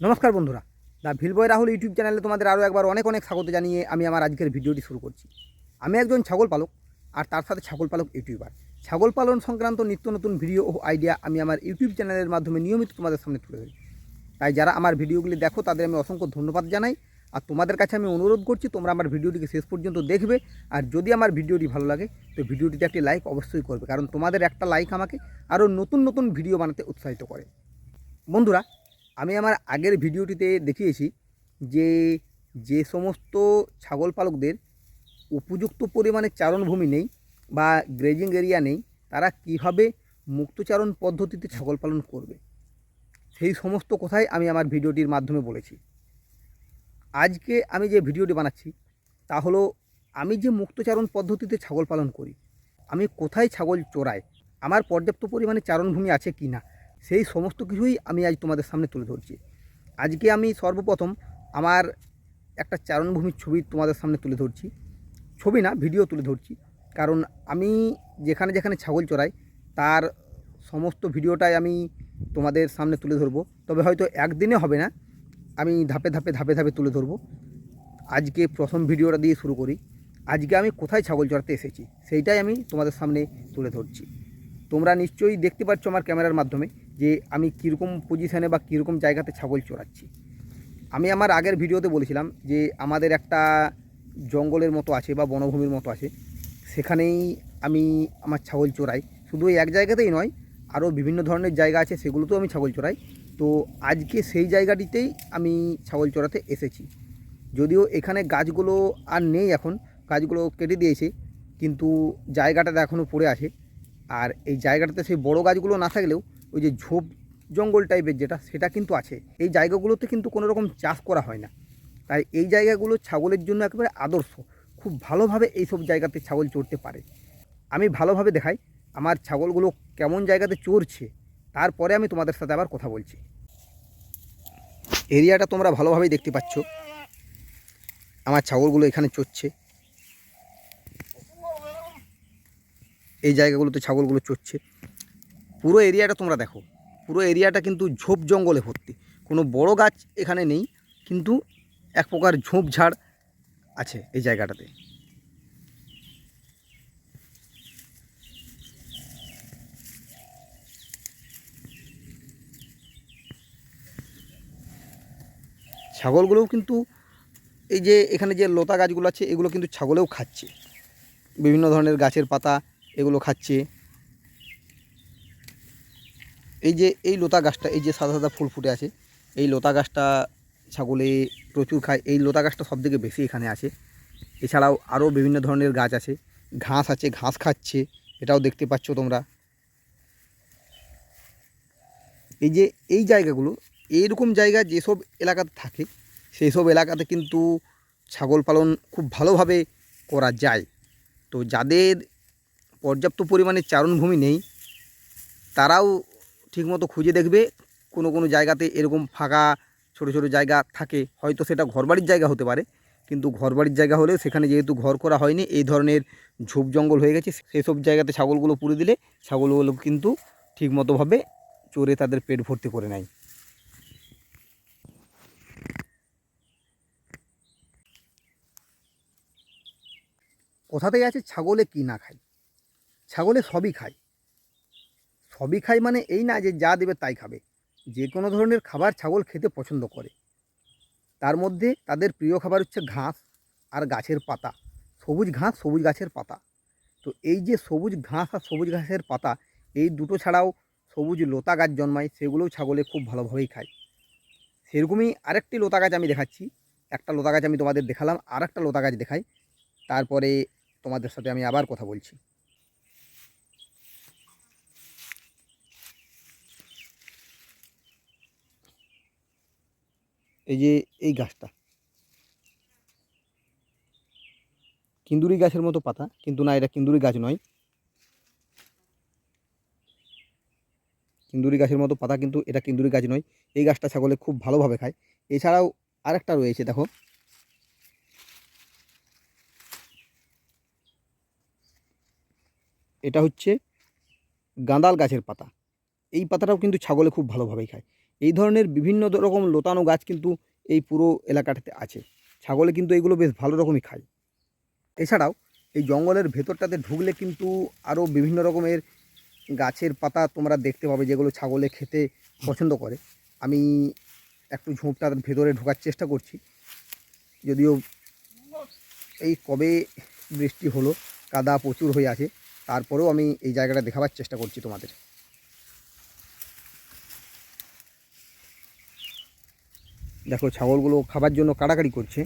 নমস্কার বন্ধুরা। The ভিলবয় Rahul YouTube চ্যানেলে তোমাদের আরও একবার অনেক অনেক স্বাগত জানিয়ে আমি আমার আজকের ভিডিওটি শুরু করছি। আমি একজন ছাগল পালক আর তার সাথে ছাগল পালক ইউটিউবার। ছাগল পালন সংক্রান্ত নিত্য নতুন ভিডিও ও আইডিয়া আমি আমার ইউটিউব চ্যানেলের মাধ্যমে নিয়মিত তোমাদের সামনে তুলে ধরি। তাই যারা আমার ভিডিওগুলি দেখো, তাদের আমি অসংখ্য ধন্যবাদ জানাই। আর তোমাদের কাছে আমি অনুরোধ করছি, তোমরা আমার ভিডিওটিকে শেষ পর্যন্ত দেখবে। আর যদি আমার ভিডিওটি ভালো লাগে, তো ভিডিওটিতে একটি লাইক অবশ্যই করবে। কারণ তোমাদের একটা লাইক আমাকে আরও নতুন নতুন ভিডিও বানাতে উৎসাহিত করে। বন্ধুরা আমি আমার আগের ভিডিওটিতে দেখিয়েছি যে যে সমস্ত ছাগল পালকদের উপযুক্ত পরিমাণে চারণভূমি নেই বা গ্রেজিং এরিয়া নেই, তারা কীভাবে মুক্তচারণ পদ্ধতিতে ছাগল পালন করবে? সেই সমস্ত কথাই আমি আমার ভিডিওটির মাধ্যমে বলেছি। আজকে আমি যে ভিডিওটি বানাচ্ছি, তা হলো আমি যে মুক্তচারণ পদ্ধতিতে ছাগল পালন করি, আমি কোথায় ছাগল চোরাই আমার পর্যাপ্ত পরিমাণে চারণভূমি আছে কি না সেই সমস্ত কিছুই আমি আজ তোমাদের সামনে তুলে ধরছি। আজকে আমি সর্বপ্রথম আমার একটা চারণভূমির ছবি তোমাদের সামনে তুলে ধরছি। ছবি না, ভিডিও তুলে ধরছি। কারণ আমি যেখানে যেখানে ছাগল চড়াই, তার সমস্ত ভিডিওটাই আমি তোমাদের সামনে তুলে ধরবো। তবে হয়তো একদিনে হবে না, আমি ধাপে ধাপে ধাপে ধাপে তুলে ধরবো। আজকে প্রথম ভিডিওটা দিয়ে শুরু করি। আজকে আমি কোথায় ছাগল চড়াতে এসেছি, সেইটাই আমি তোমাদের সামনে তুলে ধরছি। তোমরা নিশ্চয়ই দেখতে পাচ্ছ আমার ক্যামেরার মাধ্যমে। যে আমি কীরকম পজিশানে বা কীরকম জায়গাতে ছাগল চড়াচ্ছি। আমি আমার আগের ভিডিওতে বলেছিলাম যে আমাদের একটা জঙ্গলের মতো আছে বা বনভূমির মতো আছে, সেখানেই আমি আমার ছাগল চড়াই। শুধু এক জায়গাতেই নয়, আরও বিভিন্ন ধরনের জায়গা আছে, সেগুলোতেও আমি ছাগল চড়াই। তো আজকে সেই জায়গাটিতেই আমি ছাগল চড়াতে এসেছি। যদিও এখানে গাছগুলো আর নেই এখন, গাছগুলো কেটে দিয়েছে, কিন্তু জায়গাটাতে এখনও পড়ে আছে। আর এই জায়গাটাতে সেই বড় গাছগুলো না থাকলেও ওই যে ঝোপ জঙ্গল টাইপের যেটা, সেটা কিন্তু আছে। এই জায়গাগুলোতে কিন্তু কোনো রকম চাষ করা হয় না। তাই এই জায়গাগুলো ছাগলের জন্য একেবারে আদর্শ। খুব ভালোভাবে এই সব জায়গাতে ছাগল চড়তে পারে। আমি ভালোভাবে দেখাই, আমার ছাগলগুলো কেমন জায়গাতে চড়ছে, তারপরে আমি তোমাদের সাথে আবার কথা বলছি। এরিয়াটা তোমরা ভালোভাবেই দেখতে পাচ্ছ। আমার ছাগলগুলো এখানে চড়ছে। এই জায়গাগুলোতে ছাগলগুলো চড়ছে। পুরো এরিয়াটা তোমরা দেখো। পুরো এরিয়াটা কিন্তু ঝোপ জঙ্গলে ভর্তি। কোনো বড় গাছ এখানে নেই, কিন্তু এক প্রকার ঝোপঝাড় আছে এই জায়গাটাতে। ছাগলগুলোও কিন্তু এই যে এখানে যে লতা গাছগুলো আছে, এগুলো কিন্তু ছাগলেও খাচ্ছে। বিভিন্ন ধরনের গাছের পাতা এগুলো খাচ্ছে। এই যে, এই লতা গাছটা, এই যে সাদা সাদা ফুল ফুটে আছে, এই লতা গাছটা ছাগলে প্রচুর খায়। এই লতা গাছটা সবথেকে বেশি এখানে আছে। এছাড়াও আরও বিভিন্ন ধরনের গাছ আছে। ঘাস আছে, ঘাস খাচ্ছে, এটাও দেখতে পাচ্ছ তোমরা। এই যে, এই জায়গাগুলো, এইরকম জায়গা যেসব এলাকাতে থাকে সেই সব এলাকাতে কিন্তু ছাগল পালন খুব ভালোভাবে করা যায়। তো যাদের পর্যাপ্ত পরিমাণে চারণভূমি নেই, তারাও ঠিকমতো খুঁজে দেখবে, কোনো কোনো জায়গাতে এরকম ফাঁকা ছোট ছোট জায়গা থাকে। হয়তো সেটা ঘরবাড়ির জায়গা হতে পারে, কিন্তু ঘরবাড়ির জায়গা হলেও সেখানে যেহেতু ঘর করা হয়নি, এই ধরনের ঝোপ জঙ্গল হয়ে গেছে সেসব জায়গাতে ছাগলগুলো পুড়ে দিলে ছাগলগুলো কিন্তু ঠিকমতোভাবে চড়ে তাদের পেট ভর্তি করে নেয়। কথাতেই আছে? ছাগলে কি না খায়? ছাগলে সবই খায়। সবই খায় মানে এই না যে যা দেবে তাই খাবে। যে কোনো ধরনের খাবার ছাগল খেতে পছন্দ করে। তার মধ্যে তাদের প্রিয় খাবার হচ্ছে ঘাস আর গাছের পাতা। সবুজ ঘাস, সবুজ গাছের পাতা। তো এই যে সবুজ ঘাস আর সবুজ ঘাসের পাতা, এই দুটো ছাড়াও সবুজ লতা গাছ জন্মায়, সেগুলোও ছাগলে খুব ভালোভাবেই খায়। সেরকমই আরেকটি লতা গাছ আমি দেখাচ্ছি। একটা লতা গাছ আমি তোমাদের দেখালাম আর একটা লতা গাছ দেখাই। তারপরে তোমাদের সাথে আমি আবার কথা বলছি। এই যে এই গাছটা। কিন্দুরি গাছের মতো পাতা, কিন্তু না, এটা কিন্দুরি গাছ নয়। কিন্দুরি গাছের মতো পাতা, কিন্তু এটা কিন্দুরি গাছ নয়। এই গাছটা ছাগলে খুব ভালোভাবে খায়। এছাড়াও আরেকটা রয়েছে, দেখো। এটা হচ্ছে গাঁদাল গাছের পাতা। এই পাতাটাও কিন্তু ছাগলে খুব ভালোভাবেই খায়। এই ধরনের বিভিন্ন রকম লতানো গাছ কিন্তু এই পুরো এলাকাটাতে আছে। ছাগলে কিন্তু এগুলো বেশ ভালো রকমই খায়। এছাড়াও এই জঙ্গলের ভেতরটাতে ঢুকলে কিন্তু আরও বিভিন্ন রকমের গাছের পাতা তোমরা দেখতে পাবে যেগুলো ছাগলে খেতে পছন্দ করে। আমি একটু ঝোপটার ভেতরে ঢোকার চেষ্টা করছি। যদিও এই কবে বৃষ্টি হলো, কাদা প্রচুর হয়ে আছে, তারপরেও আমি এই জায়গাটা দেখাবার চেষ্টা করছি তোমাদের। দেখো ছাগলগুলো খাবার জন্য কাড়াকাড়ি করছে।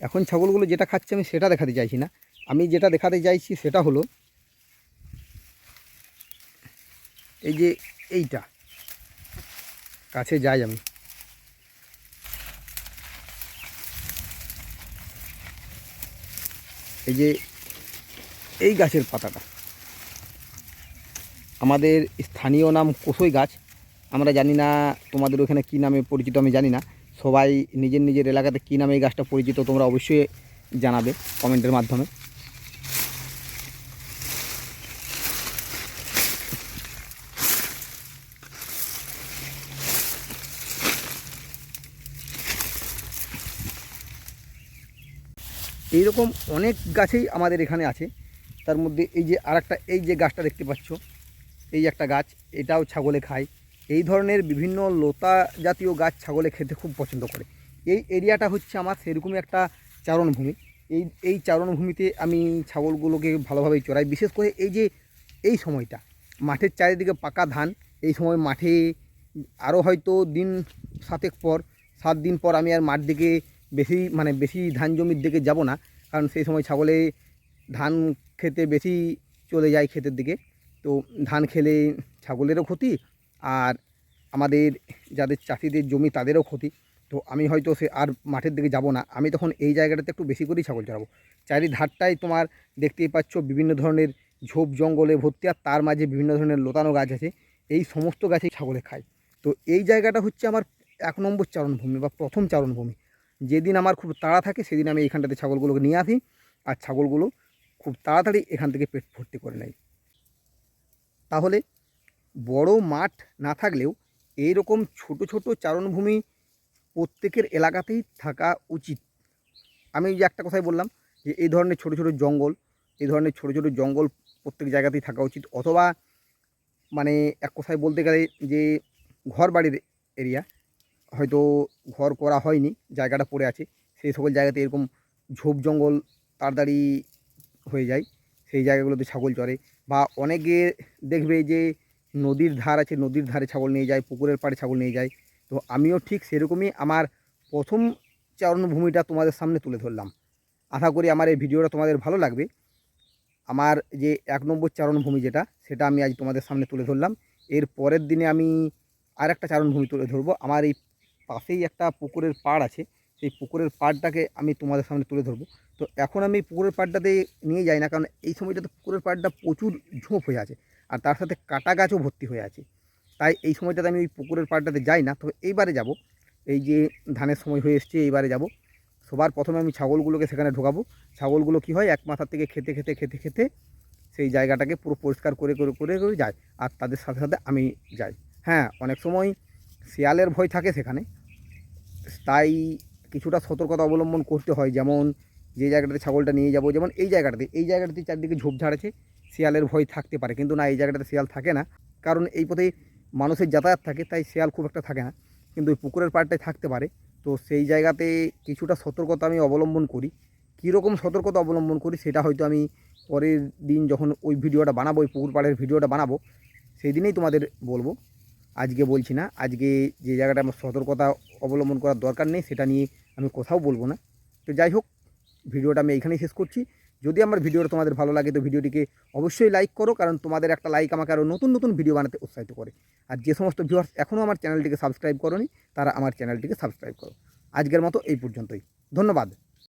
এখন ছাগলগুলো যেটা খাচ্ছে আমি সেটা দেখাতে চাইছি না। আমি যেটা দেখাতে চাইছি সেটা হলো, এই যে এইটা, কাছে যাই আমি। এই যে এই গাছের পাতাটা। আমাদের স্থানীয় নাম কোসই গাছ। আমরা জানি না তোমাদের ওখানে কী নামে পরিচিত, আমি জানি না। সবাই নিজের নিজের এলাকাতে কী নামে এই গাছটা পরিচিত তোমরা অবশ্যই জানাবে কমেন্টের মাধ্যমে। এইরকম অনেক গাছেই আমাদের এখানে আছে। তার মধ্যে এই যে আরেকটা, এই যে গাছটা দেখতে পাচ্ছ এই একটা গাছ, এটাও ছাগলে খায়। এই ধরনের বিভিন্ন লতা জাতীয় গাছ ছাগলে খেতে খুব পছন্দ করে। এই এরিয়াটা হচ্ছে আমার সেরকমই একটা চারণভূমি। এই এই চারণভূমিতে আমি ছাগলগুলোকে ভালোভাবেই চড়াই। বিশেষ করে এই যে, এই সময়টা, মাঠের চারিদিকে পাকা ধান, এই সময় মাঠে আরও হয়তো দিন সাতেক পর, সাত দিন পর আমি আর মাঠ দিকে বেশি মানে বেশি ধান জমির দিকে যাব না। কারণ সেই সময় ছাগলে ধান খেতে বেশি চলে যায় ক্ষেতের দিকে। তো ধান খেলে ছাগলেরও ক্ষতি আর আমাদের যাদের চাষিদের জমি তাদেরও ক্ষতি। তো আমি হয়তো সে আর মাঠের দিকে যাব না। আমি তখন এই জায়গাটাতে একটু বেশি করেই ছাগল চড়াবো। চারি ধারটাই তোমার দেখতেই পাচ্ছ বিভিন্ন ধরনের ঝোপ জঙ্গলে ভর্তি আর তার মাঝে বিভিন্ন ধরনের লতানো গাছ আছে। এই সমস্ত গাছেই ছাগলে খায়। তো এই জায়গাটা হচ্ছে আমার এক নম্বর চারণভূমি বা প্রথম চারণভূমি। যেদিন আমার খুব তাড়া থাকে সেদিন আমি এইখানটাতে ছাগলগুলোকে নিয়ে আসি আর ছাগলগুলো খুব তাড়াতাড়ি এখান থেকে পেট ভর্তি করে নেয়। তাহলে বড় মাঠ না থাকলেও এই রকম ছোট ছোট চারণভূমি প্রত্যেকের এলাকাতেই থাকা উচিত। আমি যে একটা কথাই বললাম যে এই ধরনের ছোট ছোট জঙ্গল, এই ধরনের ছোট ছোট জঙ্গল প্রত্যেক জায়গাতেই থাকা উচিত। অথবা মানে এক কথায় বলতে গেলে যে ঘর বাড়ির এরিয়া, হয়তো ঘর করা হয়নি, জায়গাটা পড়ে আছে, সেই সকল জায়গাতে এরকম ঝোপ জঙ্গল তাড়াতাড়ি হয়ে যায়, সেই জায়গাগুলোতে ছাগল চড়ে বা অনেকে দেখবে যে নদীর ধার আছে, নদীর ধারে ছাগল নিয়ে যায়, পুকুরের পাড়ে ছাগল নিয়ে যায়। তো আমিও ঠিক সেরকমই আমার প্রথম চারণভূমিটা তোমাদের সামনে তুলে ধরলাম। আশা করি আমার এই ভিডিওটা তোমাদের ভালো লাগবে। আমার যে এক নম্বর চারণভূমি যেটা, সেটা আমি আজ তোমাদের সামনে তুলে ধরলাম। এর পরের দিনে আমি আর একটা চারণভূমি তুলে ধরবো। আমার এই পাশেই একটা পুকুরের পাড় আছে। সেই পুকুরের পাড়টাকে আমি তোমাদের সামনে তুলে ধরবো। তো এখন আমি পুকুরের পাড়টাতে নিয়ে যাই না, কারণ এই সময়টাতে পুকুরের পাড়টা প্রচুর ঝোঁপ হয়ে আছে আর তার সাথে কাটা গাছও ভর্তি হয়ে আছে। তাই এই সময়টাতে আমি ওই পুকুরের পাড়টাতে যাই না। তবে এইবারে যাব, এই যে ধানের সময় হয়ে এসছে, এইবারে যাব। সবার প্রথমে আমি ছাগলগুলোকে সেখানে ঢোকাবো। ছাগলগুলো কি হয়, এক মাথার থেকে খেতে খেতে খেতে খেতে সেই জায়গাটাকে পুরো পরিষ্কার করে করে করে করে যায় আর তাদের সাথে সাথে আমি যাই। হ্যাঁ অনেক সময় শিয়ালের ভয় থাকে সেখানে। তাই কিছুটা সতর্কতা অবলম্বন করতে হয়। যেমন যে জায়গাটাতে ছাগলটা নিয়ে যাব, যেমন এই জায়গাটাতে। এই জায়গাটাতে চারদিকে ঝোপঝাড় আছে, শিয়ালের ভয় থাকতে পারে। কিন্তু না, এই জায়গাটাতে শিয়াল থাকে না। কারণ এই পথে মানুষের যাতায়াত থাকে, তাই শিয়াল খুব একটা থাকে না। কিন্তু ওই পুকুরের পাড়টায় থাকতে পারে। তো সেই জায়গাতে কিছুটা সতর্কতা আমি অবলম্বন করি। কীরকম সতর্কতা অবলম্বন করি, সেটা হয়তো আমি পরের দিন যখন ওই ভিডিওটা বানাবো, ওই পুকুর পাড়ের ভিডিওটা বানাবো সেই দিনেই তোমাদের বলব। আজকে বলছি না, আজকে যে জায়গাটা আমার সতর্কতা অবলম্বন করার দরকার নেই, সেটা নিয়ে আমি কোথাও বলব না। তো যাই হোক, ভিডিওটা আমি এইখানেই শেষ করছি। যদি আমার ভিডিওটা তোমাদের ভালো লাগে, তো ভিডিওটিকে অবশ্যই লাইক করো, কারণ তোমাদের একটা লাইক আমাকে আরও নতুন নতুন ভিডিও বানাতে উৎসাহিত করে। আর যে সমস্ত ভিউয়ার্স এখনও আমার চ্যানেলটিকে সাবস্ক্রাইব করোনি, তারা আমার চ্যানেলটিকে সাবস্ক্রাইব করো। আজকের মতো এই পর্যন্তই। ধন্যবাদ।